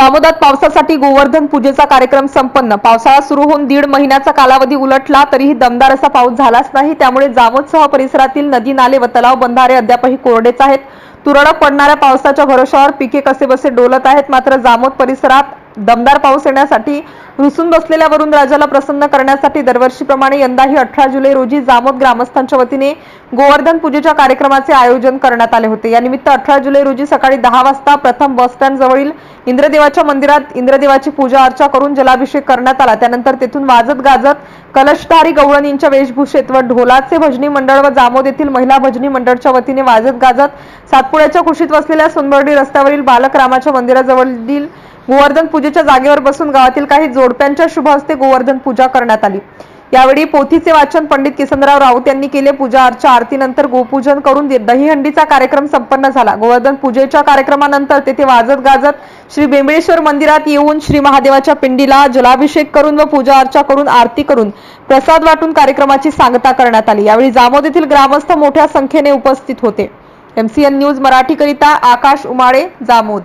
जामोदात पावसासाठी गोवर्धन पूजेचा कार्यक्रम संपन्न. पावसाळा सुरू होऊन दीड महिन्याचा कालावधी उलटला तरीही दमदार असा पाऊस झालाच नाही. त्यामुळे जामोदसह परिसरातील नदी नाले व तलाव बंधारे अद्यापही कोरडेच आहेत. तुरळक पडणाऱ्या पावसाच्या भरोशावर पिके कसेबसे डोलत आहेत मात्र जामोद परिसरात दमदार पाऊस येण्यासाठी रुसून बसलेल्या वरुण राजाला प्रसन्न करण्यासाठी दरवर्षीप्रमाणे यंदाही अठरा जुलै रोजी जामोद ग्रामस्थांच्या वतीने गोवर्धन पूजेच्या कार्यक्रमाचे आयोजन करण्यात आले होते. या निमित्त अठरा जुलै रोजी सकाळी दहा वाजता प्रथम बस स्टँड जवळील इंद्रदेवाच्या मंदिरात इंद्रदेवाची पूजा अर्चा करून जलाभिषेक करण्यात आला. त्यानंतर तेथून वाजत गाजत कलशधारी गवळणींच्या वेशभूषेत व ढोलाचे भजनी मंडळ व जामोद येथील महिला भजनी मंडळच्या वतीने वाजत गाजत सातपुड्याच्या कुशीत वसलेल्या सोनबर्डी रस्त्यावरील बालक रामाच्या मंदिराजवळील गोवर्धन पूजेच्या जागेवर बसून गावातील काही जोडप्यांच्या शुभ हस्ते गोवर्धन पूजा करण्यात आली. यावेळी पोथीचे वाचन पंडित किसनराव राऊत यांनी केले. पूजा अर्चा आरतीनंतर गोपूजन करून दहीहंडीचा कार्यक्रम संपन्न झाला. गोवर्धन पूजेच्या कार्यक्रमानंतर तेथे वाजत गाजत श्री बेंबळेश्वर मंदिरात येऊन श्री महादेवाच्या पिंडीला जलाभिषेक करून व पूजा अर्चा करून आरती करून प्रसाद वाटून कार्यक्रमाची सांगता करण्यात आली. यावेळी जामोद येथील ग्रामस्थ मोठ्या संख्येने उपस्थित होते. एमसीएन न्यूज मराठीकरिता आकाश उमाळे जामोद.